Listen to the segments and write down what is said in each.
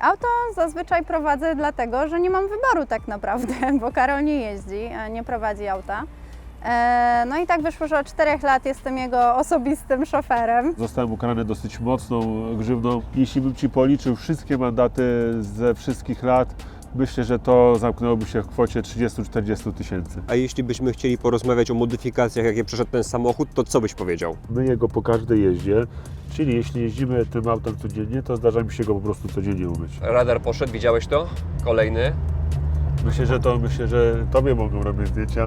Auto zazwyczaj prowadzę dlatego, że nie mam wyboru tak naprawdę, bo Karol nie jeździ, nie prowadzi auta. E, No i tak wyszło, że od czterech lat jestem jego osobistym szoferem. Zostałem ukarany dosyć mocną grzywną. Jeśli bym Ci policzył wszystkie mandaty ze wszystkich lat, myślę, że to zamknęłoby się w kwocie 30-40 tysięcy. A jeśli byśmy chcieli porozmawiać o modyfikacjach, jakie przeszedł ten samochód, to co byś powiedział? Myję go po każdej jeździe, czyli jeśli jeździmy tym autem codziennie, to zdarza mi się go po prostu codziennie umyć. Radar poszedł, widziałeś to? Kolejny. Myślę, że to myślę, że Tobie mogą robić zdjęcia.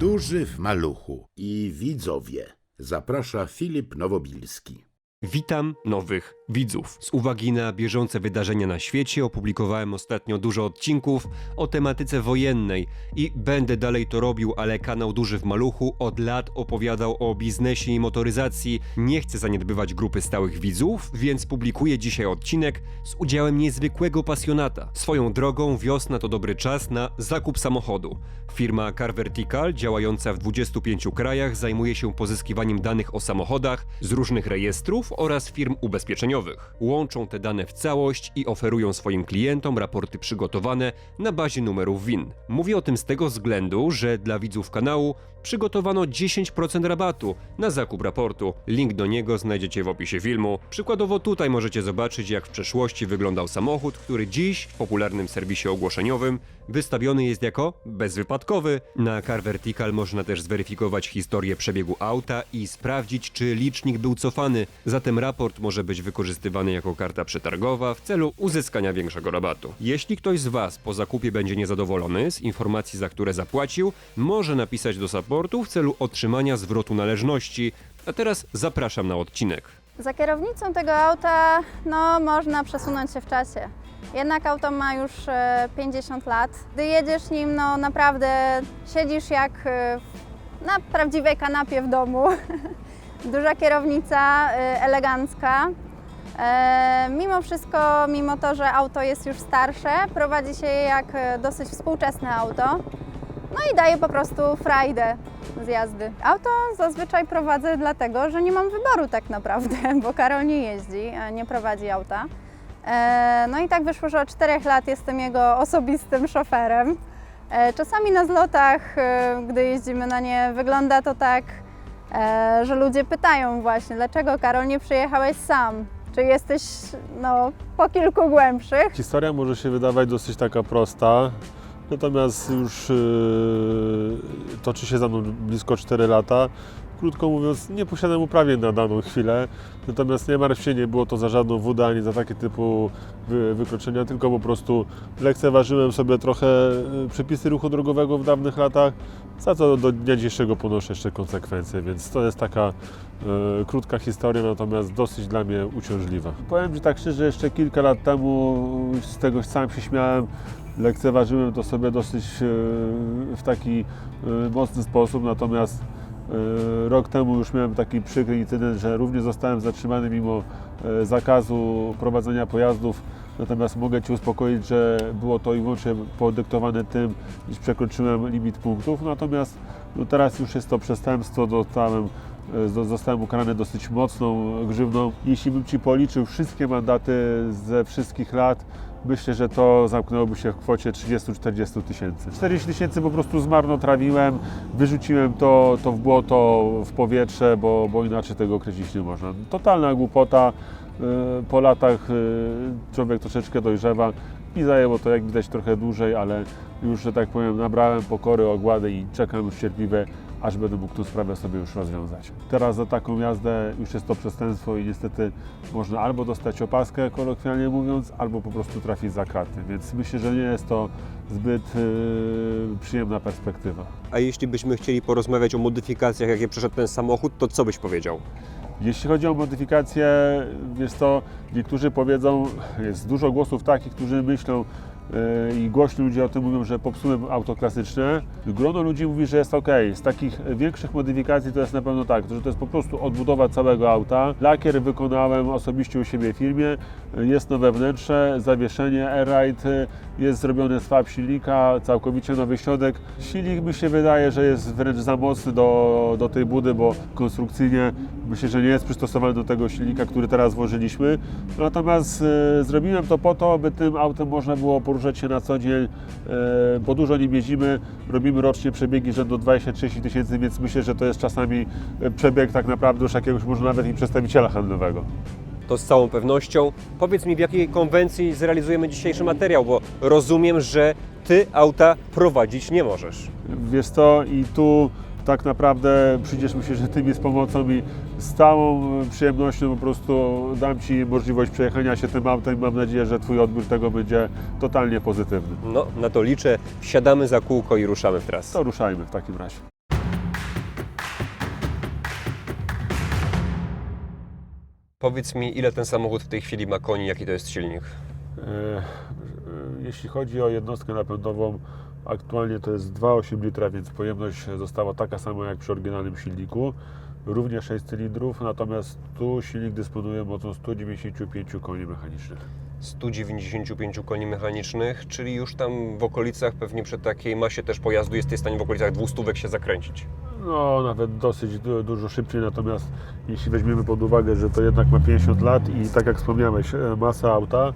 Duży w maluchu i widzowie. Zaprasza Filip Nowobilski. Witam nowych widzów. Z uwagi na bieżące wydarzenia na świecie opublikowałem ostatnio dużo odcinków o tematyce wojennej i będę dalej to robił, ale kanał Duży w Maluchu od lat opowiadał o biznesie i motoryzacji. Nie chcę zaniedbywać grupy stałych widzów, więc publikuję dzisiaj odcinek z udziałem niezwykłego pasjonata. Swoją drogą wiosna to dobry czas na zakup samochodu. Firma Car Vertical, działająca w 25 krajach, zajmuje się pozyskiwaniem danych o samochodach z różnych rejestrów oraz firm ubezpieczeniowych. Łączą te dane w całość i oferują swoim klientom raporty przygotowane na bazie numerów WIN. Mówię o tym z tego względu, że dla widzów kanału przygotowano 10% rabatu na zakup raportu. Link do niego znajdziecie w opisie filmu. Przykładowo tutaj możecie zobaczyć, jak w przeszłości wyglądał samochód, który dziś w popularnym serwisie ogłoszeniowym wystawiony jest jako bezwypadkowy. Na Car Vertical można też zweryfikować historię przebiegu auta i sprawdzić, czy licznik był cofany. Zatem raport może być wykorzystywany jako karta przetargowa w celu uzyskania większego rabatu. Jeśli ktoś z Was po zakupie będzie niezadowolony z informacji, za które zapłacił, może napisać do supportu w celu otrzymania zwrotu należności. A teraz zapraszam na odcinek. Za kierownicą tego auta no, można przesunąć się w czasie. Jednak auto ma już e, 50 lat. Gdy jedziesz nim, no naprawdę siedzisz jak e, na prawdziwej kanapie w domu. Duża kierownica, e, elegancka. E, Mimo wszystko, mimo to, że auto jest już starsze, prowadzi się je jak e, dosyć współczesne auto. No i daje po prostu frajdę z jazdy. Auto zazwyczaj prowadzę dlatego, że nie mam wyboru tak naprawdę, bo Karol nie jeździ, e, nie prowadzi auta. No i tak wyszło, że od czterech lat jestem jego osobistym szoferem. Czasami na zlotach, gdy jeździmy na nie, wygląda to tak, że ludzie pytają właśnie, dlaczego Karol nie przyjechałeś sam? Czy jesteś no, po kilku głębszych? Historia może się wydawać dosyć taka prosta, natomiast już yy, toczy się za mną blisko 4 lata. Krótko mówiąc, nie posiadam uprawnień na daną chwilę, natomiast nie martw się, nie było to za żadną wódę ani za takie typu wy, wykroczenia, tylko po prostu lekceważyłem sobie trochę yy, przepisy ruchu drogowego w dawnych latach, za co do dnia dzisiejszego ponoszę jeszcze konsekwencje, więc to jest taka e, krótka historia, natomiast dosyć dla mnie uciążliwa. Powiem Ci tak szczerze, jeszcze kilka lat temu z tego sam się śmiałem, lekceważyłem to sobie dosyć e, w taki mocny sposób, natomiast rok temu już miałem taki przykry incydent, że również zostałem zatrzymany mimo e, zakazu prowadzenia pojazdów Natomiast mogę Cię uspokoić, że było to i wyłącznie podyktowane tym, iż przekroczyłem limit punktów. Natomiast no teraz już jest to przestępstwo, dostałem, e, zo- zostałem ukarany dosyć mocną grzywną. Jeśli bym Ci policzył wszystkie mandaty ze wszystkich lat, myślę, że to zamknęłoby się w kwocie 30-40 tysięcy. 40 tysięcy po prostu zmarnotrawiłem, wyrzuciłem to, to w błoto, w powietrze, bo, bo inaczej tego określić nie można. Totalna głupota. Y, Po latach y, człowiek troszeczkę dojrzewa i zajęło to jak widać trochę dłużej, ale już, że tak powiem, nabrałem pokory, ogłady i czekam już cierpliwie, aż będę mógł tę sprawę sobie już rozwiązać. Teraz za taką jazdę już jest to przestępstwo i niestety można albo dostać opaskę, kolokwialnie mówiąc, albo po prostu trafić za kraty, więc myślę, że nie jest to zbyt y, przyjemna perspektywa. A jeśli byśmy chcieli porozmawiać o modyfikacjach, jakie przeszedł ten samochód, to co byś powiedział? Jeśli chodzi o modyfikację, wiesz to niektórzy powiedzą, jest dużo głosów takich, którzy myślą, i głośno ludzie o tym mówią, że popsułem auto klasyczne. Grono ludzi mówi, że jest ok. Z takich większych modyfikacji to jest na pewno tak, że to jest po prostu odbudowa całego auta. Lakier wykonałem osobiście u siebie w firmie, e, jest nowe wnętrze, zawieszenie Airride, e, jest zrobiony swap silnika, całkowicie nowy środek. Silnik mi się wydaje, że jest wręcz za mocny do, do tej budy, bo konstrukcyjnie myślę, że nie jest przystosowany do tego silnika, który teraz włożyliśmy. Natomiast e, zrobiłem to po to, by tym autem można było poruszać się na co dzień, e, bo dużo nim jeździmy, robimy rocznie przebiegi rzędu 20-30 tysięcy, więc myślę, że to jest czasami e, przebieg tak naprawdę już jakiegoś może nawet i przedstawiciela handlowego. To z całą pewnością. Powiedz mi, w jakiej konwencji zrealizujemy dzisiejszy materiał, bo rozumiem, że ty auta prowadzić nie możesz. Wiesz co, i tu tak naprawdę przyjdziesz myślę, że Ty mi z pomocą i z całą przyjemnością po prostu dam Ci możliwość przejechania się tym autem i mam nadzieję, że Twój odbiór tego będzie totalnie pozytywny. No, na to liczę. Wsiadamy za kółko i ruszamy w trasę. To ruszajmy w takim razie. Powiedz mi, ile ten samochód w tej chwili ma koni, jaki to jest silnik? E, e, Jeśli chodzi o jednostkę napędową, aktualnie to jest 2,8 litra, więc pojemność została taka sama jak przy oryginalnym silniku. Również 6 cylindrów, natomiast tu silnik dysponuje mocą 195 koni mechanicznych. 195 koni mechanicznych, czyli już tam w okolicach, pewnie przy takiej masie też pojazdu jesteś w stanie w okolicach 200 się zakręcić. No, nawet dosyć du- dużo szybciej, natomiast jeśli weźmiemy pod uwagę, że to jednak ma 50 lat i tak jak wspomniałeś, e, masa auta,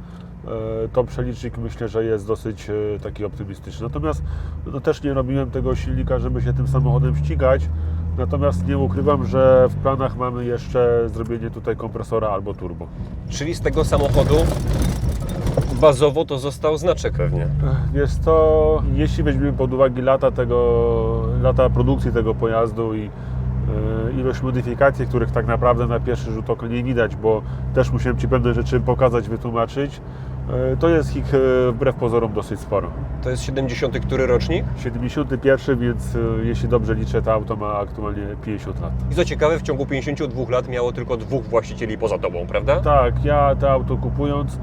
to przelicznik myślę, że jest dosyć e, taki optymistyczny. Natomiast no, też nie robiłem tego silnika, żeby się tym samochodem ścigać, natomiast nie ukrywam, że w planach mamy jeszcze zrobienie tutaj kompresora albo turbo. Czyli z tego samochodu bazowo to został znaczek pewnie. Wiesz co, jeśli weźmiemy pod uwagę lata tego, lata produkcji tego pojazdu i e, ilość modyfikacji, których tak naprawdę na pierwszy rzut oka nie widać, bo też musiałem Ci pewne rzeczy pokazać, wytłumaczyć, e, to jest ich e, wbrew pozorom dosyć sporo. To jest 70 który rocznik? 71, więc e, jeśli dobrze liczę, to auto ma aktualnie 50 lat. I co ciekawe, w ciągu 52 lat miało tylko dwóch właścicieli poza tobą, prawda? Tak, ja to auto kupując e,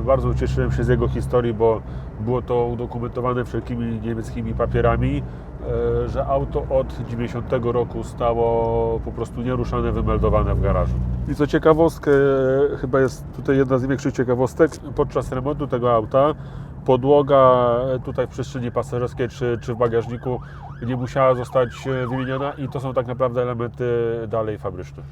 bardzo ucieszyłem się z jego historii, bo było to udokumentowane wszelkimi niemieckimi papierami, e, że auto od 90 roku stało po prostu nieruszane, wymeldowane w garażu. I co ciekawostkę, e, chyba jest tutaj jedna z większych ciekawostek, podczas remontu tego auta podłoga e, tutaj w przestrzeni pasażerskiej czy, czy w bagażniku nie musiała zostać wymieniona i to są tak naprawdę elementy dalej fabryczne.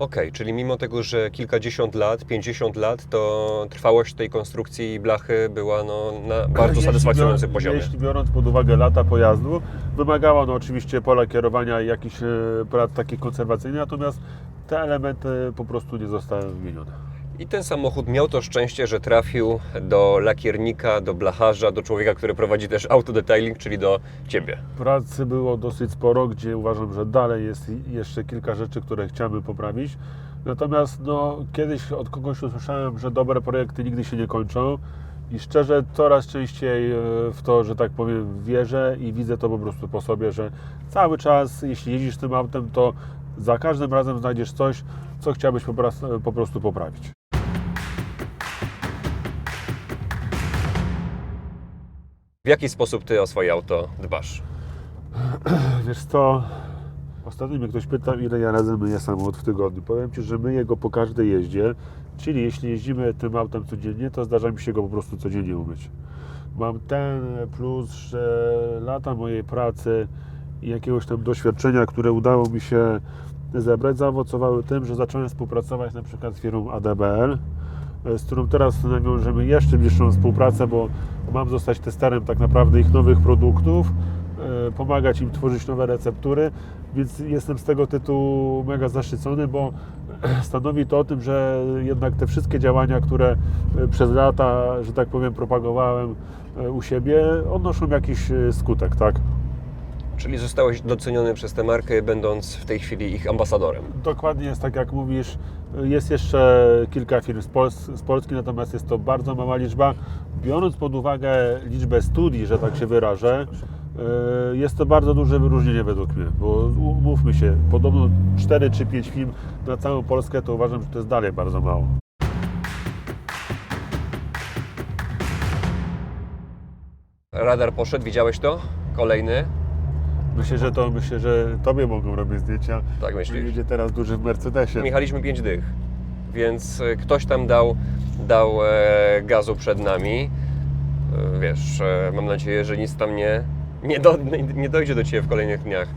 Okej, czyli mimo tego, że kilkadziesiąt lat, 50 lat, to trwałość tej konstrukcji blachy była no, na bardzo satysfakcjonującym bior- poziomie. Jeśli biorąc pod uwagę lata pojazdu, wymagała no oczywiście pola kierowania i jakichś e, prac takich konserwacyjnych, natomiast te elementy po prostu nie zostały wymienione. I ten samochód miał to szczęście, że trafił do lakiernika, do blacharza, do człowieka, który prowadzi też autodetailing, czyli do Ciebie. Pracy było dosyć sporo, gdzie uważam, że dalej jest jeszcze kilka rzeczy, które chciałbym poprawić. Natomiast no, kiedyś od kogoś usłyszałem, że dobre projekty nigdy się nie kończą. I szczerze coraz częściej e, w to, że tak powiem, wierzę i widzę to po prostu po sobie, że cały czas, jeśli jeździsz tym autem, to za każdym razem znajdziesz coś, co chciałbyś po prostu poprawić. W jaki sposób Ty o swoje auto dbasz? Wiesz co, ostatnio mnie ktoś pytał, ile ja razy myję samochód w tygodniu. Powiem Ci, że myję go po każdej jeździe, czyli jeśli jeździmy tym autem codziennie, to zdarza mi się go po prostu codziennie umyć. Mam ten plus, że lata mojej pracy i jakiegoś tam doświadczenia, które udało mi się zebrać, zaowocowały tym, że zacząłem współpracować na przykład z firmą ADBL, z którą teraz nawiążemy jeszcze bliższą współpracę, bo mam zostać testerem tak naprawdę ich nowych produktów, e, pomagać im tworzyć nowe receptury, więc jestem z tego tytułu mega zaszczycony, bo stanowi to o tym, że jednak te wszystkie działania, które e, przez lata, że tak powiem, propagowałem e, u siebie, odnoszą jakiś e, skutek, tak? Czyli zostałeś doceniony przez tę markę, będąc w tej chwili ich ambasadorem. Dokładnie jest tak, jak mówisz. Jest jeszcze kilka firm z, Pols- z Polski, natomiast jest to bardzo mała liczba. Biorąc pod uwagę liczbę studii, że tak się wyrażę, e, jest to bardzo duże wyróżnienie według mnie, bo umówmy się, podobno 4 czy 5 firm na całą Polskę, to uważam, że to jest dalej bardzo mało. radar poszedł, widziałeś to? Kolejny. Myślę, że to myślę, że tobie mogą robić zdjęcia. Tak myślisz? Jedzie teraz duży w Mercedesie. Jechaliśmy 5 dych, więc e, ktoś tam dał, dał e, gazu przed nami. E, wiesz, e, mam nadzieję, że nic tam nie, nie, do, nie, nie dojdzie do Ciebie w kolejnych dniach.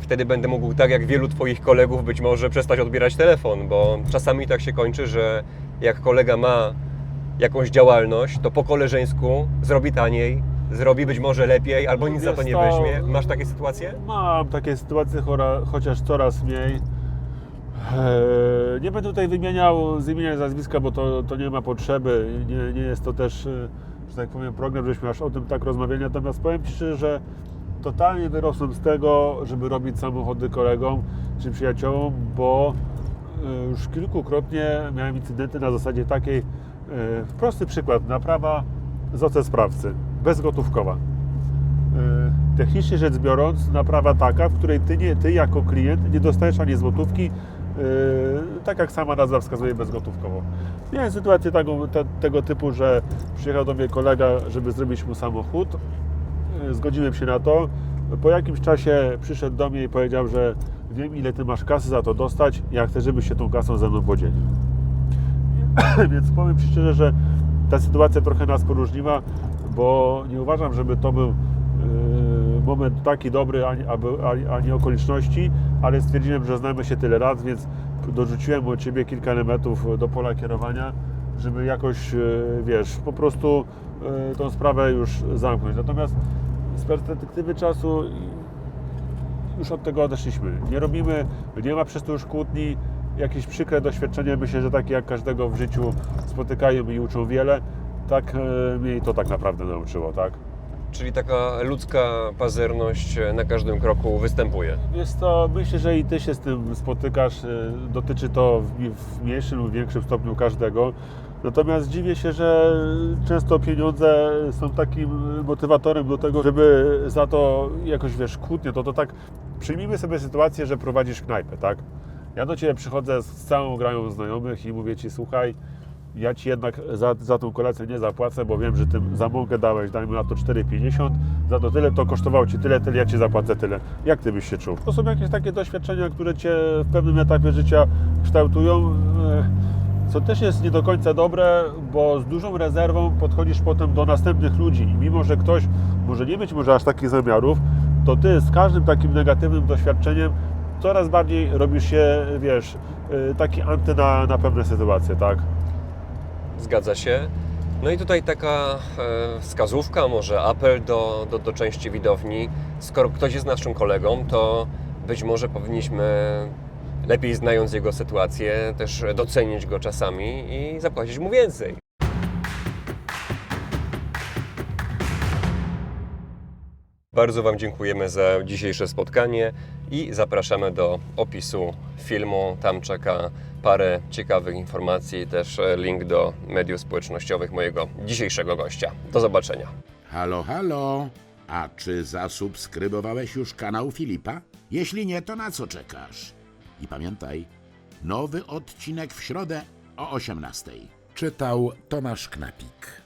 Wtedy będę mógł, tak jak wielu Twoich kolegów, być może przestać odbierać telefon, bo czasami tak się kończy, że jak kolega ma jakąś działalność, to po koleżeńsku zrobi taniej, zrobi być może lepiej, albo nic za to nie co, weźmie. Masz takie sytuacje? Mam takie sytuacje, chora, chociaż coraz mniej. Eee, Nie będę tutaj wymieniał z imienia i nazwiska, bo to, to nie ma potrzeby. Nie, nie jest to też, e, że tak powiem, program, żebyśmy aż o tym tak rozmawiali. Natomiast powiem Ci szczerze, że totalnie wyrosłem z tego, żeby robić samochody kolegom czy przyjaciołom, bo e, już kilkukrotnie miałem incydenty na zasadzie takiej, e, prosty przykład, naprawa z OC sprawcy, bezgotówkowa. E, Technicznie rzecz biorąc, naprawa taka, w której ty, nie, ty jako klient nie dostajesz ani złotówki, e, tak jak sama nazwa wskazuje, bezgotówkowo. Miałem sytuację te, tego typu, że przyjechał do mnie kolega, żeby zrobić mu samochód. E, Zgodziłem się na to. Po jakimś czasie przyszedł do mnie i powiedział, że wiem ile ty masz kasy za to dostać, ja chcę, żebyś się tą kasą ze mną podzielił. Więc powiem Ci szczerze, że ta sytuacja trochę nas poróżniła, bo nie uważam, żeby to był yy, moment taki dobry, ani, ani, ani okoliczności, ale stwierdziłem, że znamy się tyle lat, więc dorzuciłem od Ciebie kilka elementów do pola kierowania, żeby jakoś, yy, wiesz, po prostu yy, tą sprawę już zamknąć. Natomiast z perspektywy czasu już od tego odeszliśmy. Nie robimy, nie ma przez to już kłótni, jakieś przykre doświadczenia, myślę, że takie jak każdego w życiu spotykają i uczą wiele, tak e, mnie to tak naprawdę nauczyło, tak? Czyli taka ludzka pazerność e, na każdym kroku występuje. Jest to, myślę, że i Ty się z tym spotykasz, e, dotyczy to w, w mniejszym lub większym stopniu każdego. Natomiast dziwię się, że często pieniądze są takim motywatorem do tego, żeby za to jakoś, wiesz, kłótnie, to to tak, przyjmijmy sobie sytuację, że prowadzisz knajpę, tak? Ja do Ciebie przychodzę z całą grają znajomych i mówię Ci, słuchaj, ja Ci jednak za, za tą kolację nie zapłacę, bo wiem, że Ty za mąkę dałeś, dajmy na to 4,50, za to tyle, to kosztowało Ci tyle, tyle, ja Ci zapłacę tyle. Jak Ty byś się czuł? To są jakieś takie doświadczenia, które Cię w pewnym etapie życia kształtują, e, co też jest nie do końca dobre, bo z dużą rezerwą podchodzisz potem do następnych ludzi i mimo, że ktoś może nie mieć może aż takich zamiarów, to Ty z każdym takim negatywnym doświadczeniem coraz bardziej robisz się, wiesz, e, taki anty na, na pewne sytuacje, tak? Zgadza się. No i tutaj taka e, wskazówka, może apel do, do, do części widowni. Skoro ktoś jest naszym kolegą, to być może powinniśmy lepiej znając jego sytuację, też docenić go czasami i zapłacić mu więcej. Bardzo Wam dziękujemy za dzisiejsze spotkanie i zapraszamy do opisu filmu. Tam czeka parę ciekawych informacji i też e, link do mediów społecznościowych mojego dzisiejszego gościa. Do zobaczenia. Halo, halo. A czy zasubskrybowałeś już kanał Filipa? Jeśli nie, to na co czekasz? I pamiętaj, nowy odcinek w środę o 18:00. Czytał Tomasz Knapik.